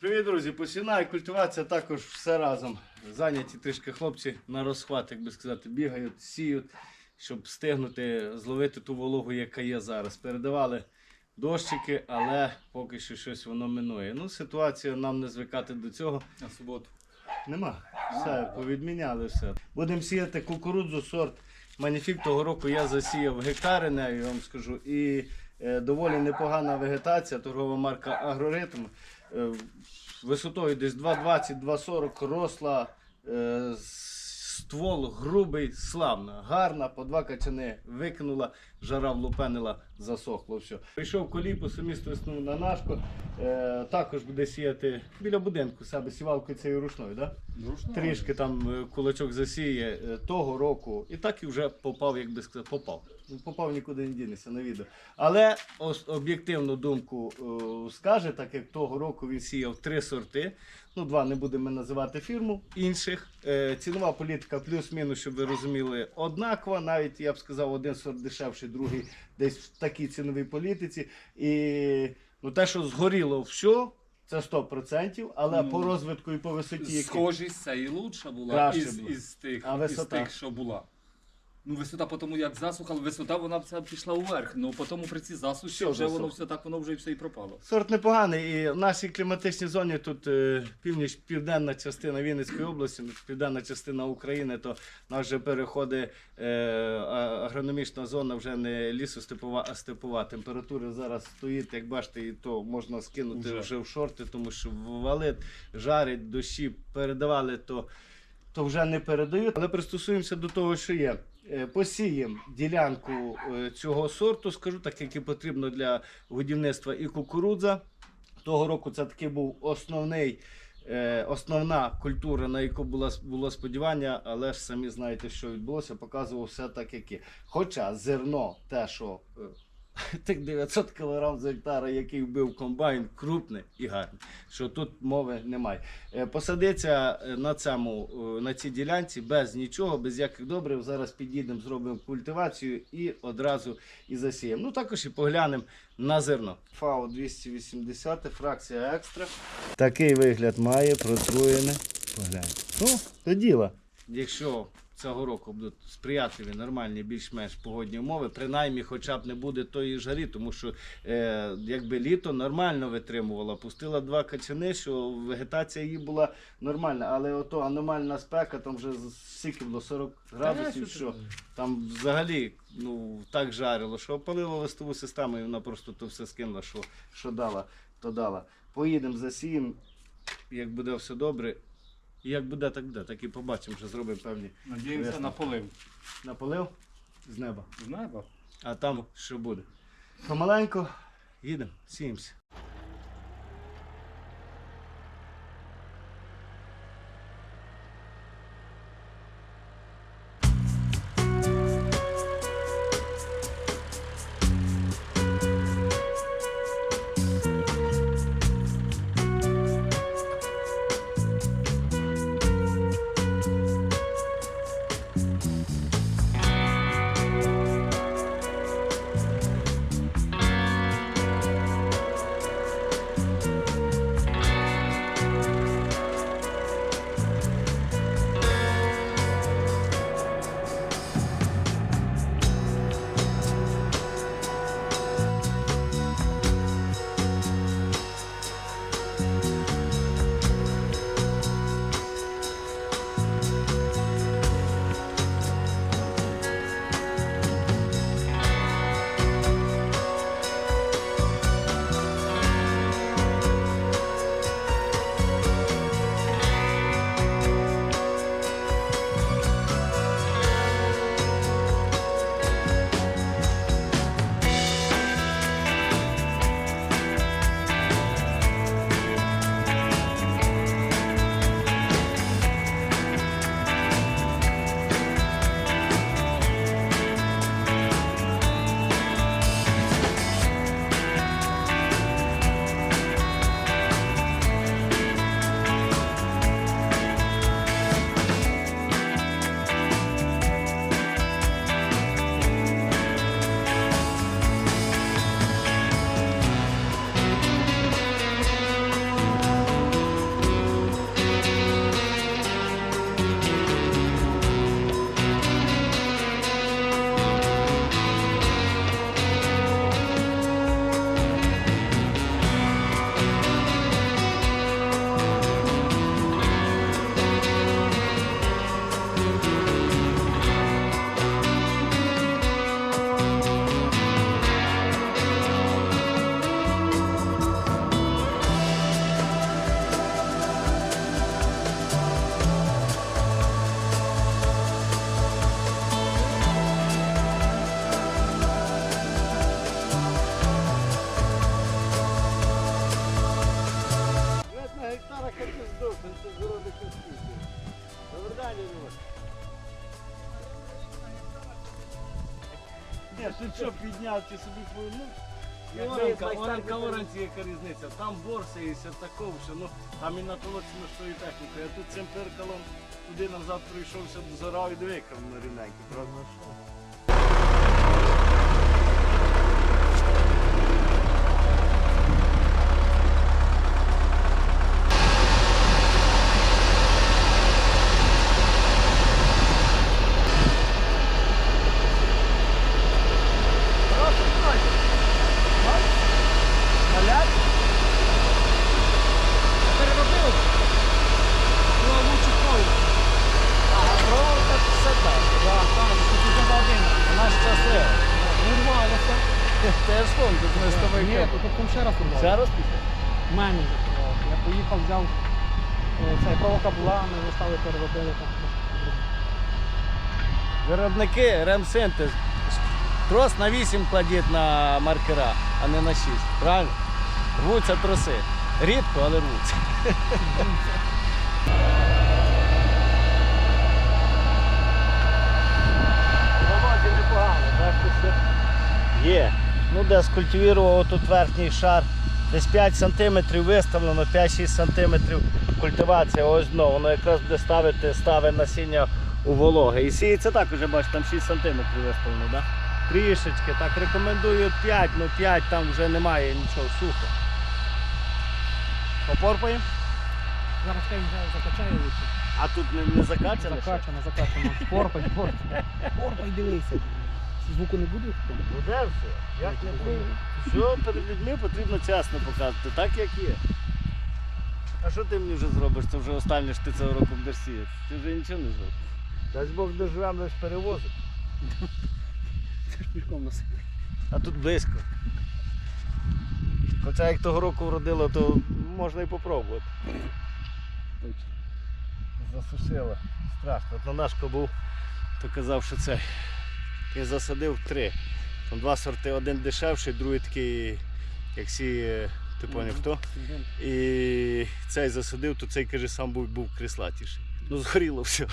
Привіт, друзі! Починає культивація також все разом. Зайняті трішки хлопці на розхват, як би сказати, бігають, сіють, щоб встигнути зловити ту вологу, яка є зараз. Передавали дощики, але поки що щось воно минує. Ну, ситуація нам не звикати до цього. На суботу. Нема. Все, повідміняли все. Будемо сіяти кукурудзу, сорт Маніфік того року я засіяв гектари нею, я вам скажу. І е, доволі непогана вегетація, торгова марка Агроритм. Е, висотою десь 2,20-2,40 росла. Е, ствол грубий, славна, гарна, по два качани викинула, жара влупенила, засохло все. Прийшов коліпу, сумісто існув на нашку. Е, також буде сіяти біля будинку себе сівалкою цією ручною, да? трішки там е, кулачок засіє е, того року, і так і вже попав, як би сказати, попав. Ну, Попав нікуди не дінеться на відео. Але об'єктивну думку е, скаже, так як того року він сіяв три сорти. Ну, два не будемо називати фірму інших. Е, цінова політика плюс-мінус, щоб ви розуміли, однакова. Навіть я б сказав, один сорт дешевший, другий десь в такій ціновій політиці. І ну, те, що згоріло все, це 100%, але Ну, по розвитку і по висоті. які- Схожість це і лучша була Краще із, була. із, тих, А із висота? тих, що була. Ну, висота, по тому як засуха, висота вона вся пішла вверх. Ну, по тому при цій засуші Все вже воно все так, воно вже і все і пропало. Сорт непоганий. І в нашій кліматичній зоні тут е, північ, південна частина Вінницької області, ну, південна частина України, то в нас вже переходить е, а- агрономічна зона, вже не лісостепова, а степова. Температура зараз стоїть, як бачите, і то можна скинути вже, Уже. в шорти, тому що валить, жарить, дощі передавали, то, то вже не передають. Але пристосуємося до того, що є. Е, Посіємо ділянку е, цього сорту, скажу так, як і потрібно для годівництва і кукурудза. Того року це такий був основний, е, основна культура, на яку було, було сподівання, але ж самі знаєте, що відбулося, показував все так, як є. Хоча зерно, те, що тих 900 кг з гектара, який вбив комбайн, крупне і гарне. Що тут мови немає. Е, Посадиться е, на цьому е, на цій ділянці без нічого, без яких добрив. Зараз підійдемо, зробимо культивацію і одразу і засіємо. Ну також і поглянемо на зерно. ФАО 280, фракція екстра. Такий вигляд має протруєне. Погляньте. Ну, до діла. Якщо цього року будуть сприятливі, нормальні, більш-менш погодні умови, принаймні хоча б не буде тої жарі, тому що е, якби літо нормально витримувало. Пустила два качани, що вегетація її була нормальна, але ото аномальна спека, там вже скільки було 40 градусів, що там взагалі ну, так жарило, що опалило листову систему, і вона просто то все скинула, що, що дала, то дала. Поїдемо, засіємо, як буде все добре. І як буде, так буде. Так і побачимо, що зробимо певні Надіємося на полив. наполив з неба. З неба. А там що буде. Помаленьку їдемо, сіємося. Тут що підняв, ти собі твою? ну, оранка, виконуємо. оранці, яка різниця. Там борси і все такого, що, ну, там і натолочено, толоці тою технікою, а тут цим перкалом туди назад прийшовся, зорав і диви, яка воно рівненько, правда? Малять? Переробили? Ну, а лучше крові. А, ровно так все так. Да, так, тут уже за один. Вона щаслива. Урвалося. Теж фон, тут ми з тобою. Ні, тут потім ще раз урвалося. Ще раз після? Мені закривалося. Я поїхав, взяв е, цей провока була, ми застали переробили там. Виробники ремсинтез. Трос на 8 кладіть на маркера, а не на 6. Правильно? Рвуться троси. Рідко, але рвуться. Володі непогано, бачите, все. Є. Ну де скультивував тут верхній шар. Десь 5 см виставлено, 5-6 см культивація ось дно. Воно якраз буде ставити, ставить насіння у вологе. І сіється так уже, бачите, там 6 см виставлено, да? Трішечки. Так рекомендую 5, ну 5 там вже немає нічого, сухо. Попорпаємо? Зараз хай вже закачає лучше. А тут не, не закачано? ще? Закачано, закачано. Порпай, порпай. Порпай, дивися. Звуку не буде? Буде все. Як не буде? Все перед людьми потрібно чесно показувати, так як є. А що ти мені вже зробиш? Це вже останнє що ти цього року будеш сіяти. Ти вже нічого не зробиш. Дасть Бог перевозити. Це ж пішком носити. А тут близько. Хоча як того року вродило, то можна і попробувати. Засушило. Страшно. От на нашко був, то казав, що це. Я засадив три. Там два сорти, один дешевший, другий такий, як сі, е, ти поняв хто. І цей засадив, то цей каже, сам був, був крислатіший. Ну згоріло все.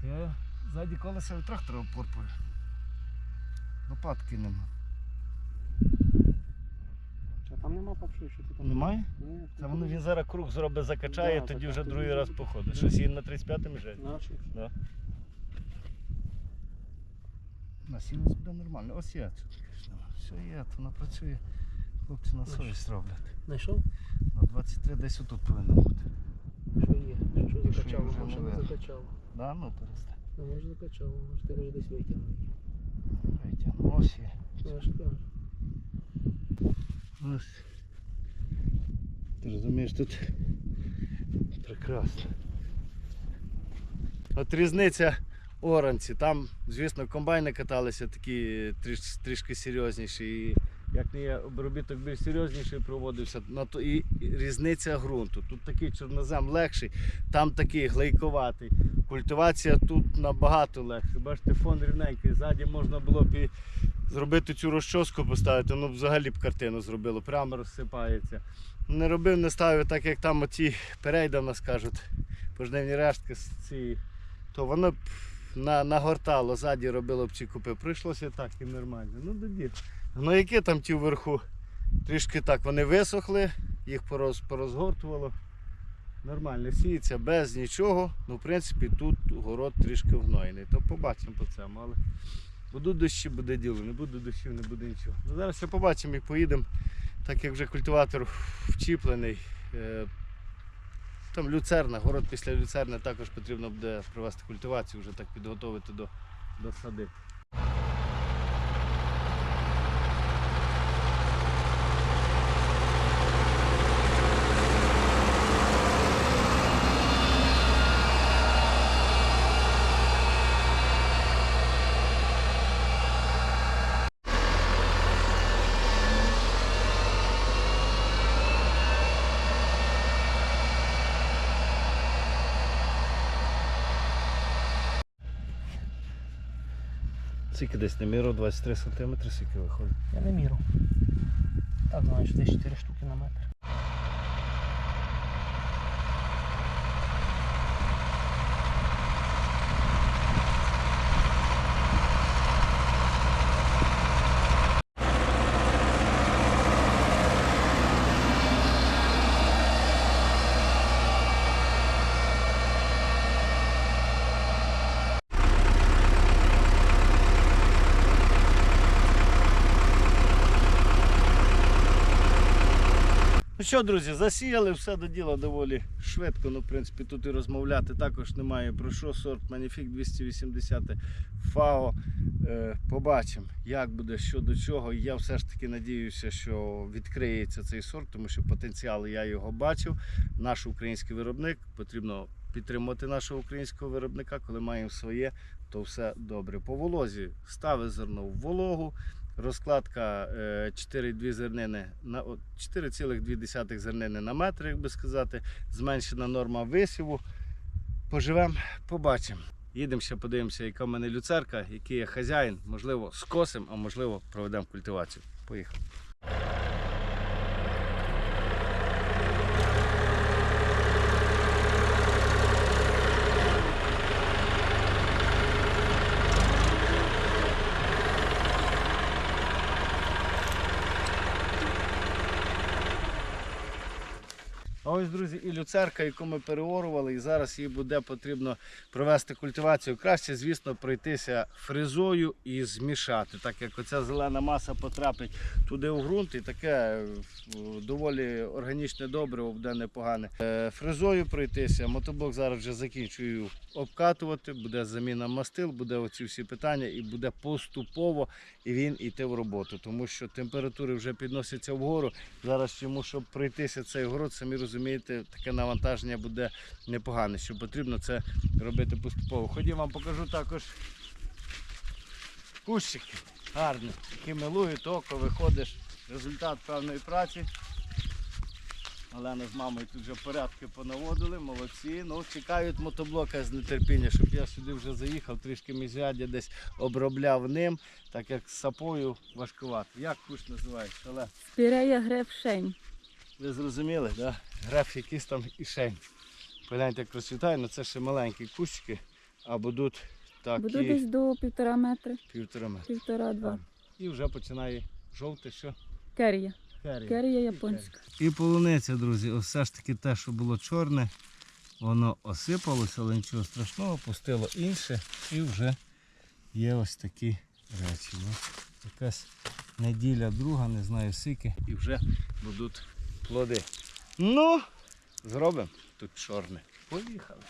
Це ззаді колеса від трактора порпує. Лопатки нема. Чи там нема папши, що ти там? Немає? Ні, Це воно він зараз круг зробить, закачає, Да, тоді вже закачає, другий раз походить. Щось її на 35-му вже. Наші. Да. Насіння буде нормально. Ось є тут. Все є, то воно працює. Хлопці на совість роблять. Знайшов? На 23 десь отут повинно бути. Що є? Що Що закачало? вже Може не закачало. Да, ну перестань. Ну, може закачало, може ти вже десь витягнув. Витягну. Ось є. Я ж кажу. Ось. Ти розумієш, тут прекрасно. От різниця оранці. Там, звісно, комбайни каталися такі тріш, трішки серйозніші. І як не є обробіток більш серйозніший проводився, на то і різниця ґрунту. Тут такий чорнозем легший, там такий глейковатий. Культивація тут набагато легше. Бачите, фон рівненький. Ззаді можна було б і зробити цю розчоску поставити, ну взагалі б картину зробило, прямо розсипається. Не робив, не ставив, так як там оті перейда в нас кажуть, пожнивні рештки цієї, то воно б на, нагортало, ззаді робило б ці купи. Прийшлося так і нормально. Ну тоді. Гнояки там ті вверху трішки так вони висохли, їх пороз, порозгортувало. Нормально сіється без нічого. Ну, в принципі, тут город трішки вгноєний. То побачимо по цьому. Але Будуть дощі, буде діло, не буде дощів, не буде нічого. Ну, зараз ще побачимо і поїдемо, так як вже культиватор вчіплений. Е, Там люцерна, город після люцерни також потрібно буде провести культивацію, вже так підготовити до, до сади. Скільки десь не міру 23 см, скільки виходить. Я не міру. Так, знаєш, десь 4 штуки на метр. Ну що, друзі, засіяли все до діла доволі швидко. Ну, в принципі, тут і розмовляти також немає про що. Сорт Magnific 280 FAO. Е, побачимо, як буде, що до чого. Я все ж таки надіюся, що відкриється цей сорт, тому що потенціал я його бачив. Наш український виробник потрібно підтримувати нашого українського виробника, коли маємо своє, то все добре. По волозі стави зерно в вологу. Розкладка е, 4,2 зернини на 4,2 зернини на метр, як би сказати. Зменшена норма висіву. Поживемо, побачимо. Їдемо ще подивимося, яка в мене люцерка, який я хазяїн. Можливо, скосимо, а можливо, проведемо культивацію. Поїхали. Ось, друзі, і люцерка, яку ми переорували, і зараз їй буде потрібно провести культивацію. Краще, звісно, пройтися фрезою і змішати, так як оця зелена маса потрапить туди у ґрунт, і таке е, доволі органічне добриво буде непогане. Е, Фрезою пройтися. Мотоблок зараз вже закінчую обкатувати, буде заміна мастил, буде оці всі питання, і буде поступово він йти в роботу, тому що температури вже підносяться вгору. Зараз йому, щоб пройтися цей город, самі розумієте, таке навантаження буде непогане, що потрібно це робити поступово. Ходім, вам покажу також кущики гарні, які милують око, виходиш. Результат певної праці. Олена з мамою тут вже порядки понаводили, молодці. Ну, чекають мотоблока з нетерпіння, щоб я сюди вже заїхав, трішки міжряддя десь обробляв ним, так як з сапою важкувато. Як кущ називається? Спірея гребшень. Ви зрозуміли, да? Греф якийсь там і шень. Погляньте, як розцвітає, ну це ще маленькі кущики, а будуть такі Буду десь до півтора метри, півтора метра. півтора-два. І вже починає жовте, що? Керія. Керія. Керія японська. І полуниця, друзі, ось все ж таки те, що було чорне, воно осипалося, але нічого страшного, пустило інше і вже є ось такі речі. Ну, якась неділя друга, не знаю скільки, і вже будуть плоди. Ну, зробимо тут чорне. Поїхали.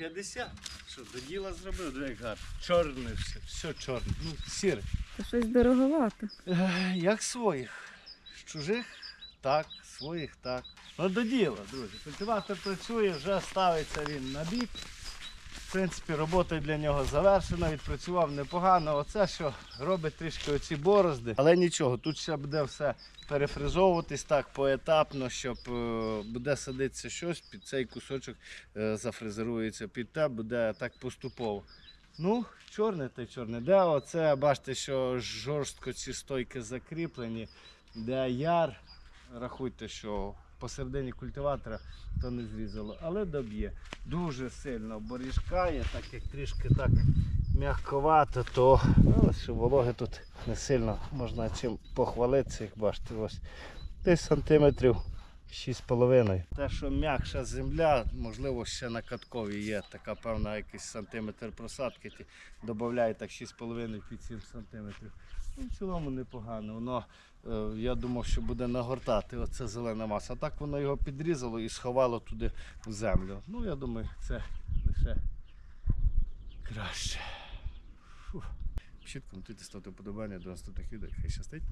50. Що, до діла зробив, диви, як гарно. Чорне все, все чорне. Ну, сіре. Це щось дороговато. Е, Як своїх. З чужих так, своїх так. Ну до діла, друзі. Культиватор працює, вже ставиться він на бік. В принципі, робота для нього завершена, відпрацював непогано. Оце що робить трішки оці борозди. Але нічого, тут ще буде все перефризовуватись так поетапно, щоб е, буде садитися щось, під цей кусочок е, зафрезерується під те, буде так поступово. Ну, чорне та чорне. Де оце, бачите, що жорстко ці стойки закріплені, де яр, рахуйте, що посередині культиватора то не зрізало, але доб'є. Дуже сильно боріжкає, так як трішки так м'яковато, то але що вологи тут не сильно можна чим похвалитися, як бачите, ось десь сантиметрів 6,5. Те, що м'якша земля, можливо, ще на катковій є така певна якийсь сантиметр просадки, додає так 6,5 під 7 сантиметрів. Ну, в цілому непогано. Воно, е, я думав, що буде нагортати оце зелена маса. Так воно його підрізало і сховало туди в землю. Ну, я думаю, це лише краще. Щітком тут ставте вподобання до наступних відео. Хай щастить.